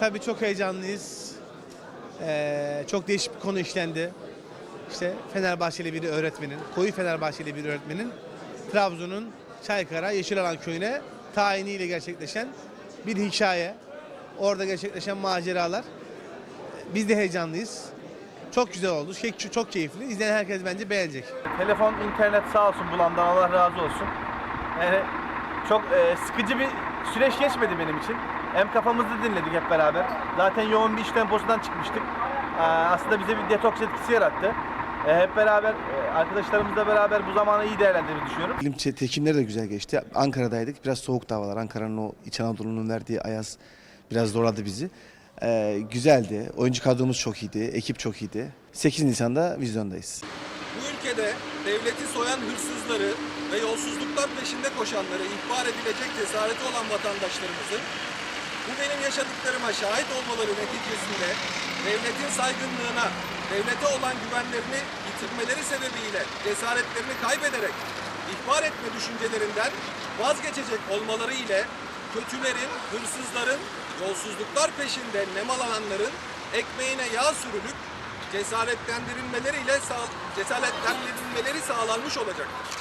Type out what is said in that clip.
Tabii çok heyecanlıyız. Ee, çok değişik bir konu işlendi. İşte Fenerbahçeli bir öğretmenin, koyu Fenerbahçeli bir öğretmenin Trabzon'un Çaykara Yeşilalan köyüne tayiniyle gerçekleşen bir hikaye. Orada gerçekleşen maceralar. Biz de heyecanlıyız. Çok güzel oldu. Şey, çok keyifli. İzleyen herkes bence beğenecek. Telefon, internet sağ olsun bulandan Allah razı olsun. Yani çok e, sıkıcı bir süreç geçmedi benim için. Hem kafamızı dinledik hep beraber. Zaten yoğun bir iş temposundan çıkmıştık. E, aslında bize bir detoks etkisi yarattı. E, hep beraber, e, arkadaşlarımızla beraber bu zamanı iyi değerlendirdiğini düşünüyorum. Film çe- çekimleri de güzel geçti. Ankara'daydık. Biraz soğuk havalar. Ankara'nın o İç Anadolu'nun verdiği ayaz biraz zorladı bizi. Ee, güzeldi. Oyuncu kadromuz çok iyiydi. Ekip çok iyiydi. 8 Nisan'da vizyondayız. Bu ülkede devleti soyan hırsızları ve yolsuzluklar peşinde koşanları ihbar edilecek cesareti olan vatandaşlarımızın bu benim yaşadıklarıma şahit olmaları neticesinde devletin saygınlığına, devlete olan güvenlerini yitirmeleri sebebiyle cesaretlerini kaybederek ihbar etme düşüncelerinden vazgeçecek olmaları ile kötülerin, hırsızların, yolsuzluklar peşinde nemalananların ekmeğine yağ sürülüp cesaretlendirilmeleriyle cesaretlendirilmeleri sağlanmış olacaktır.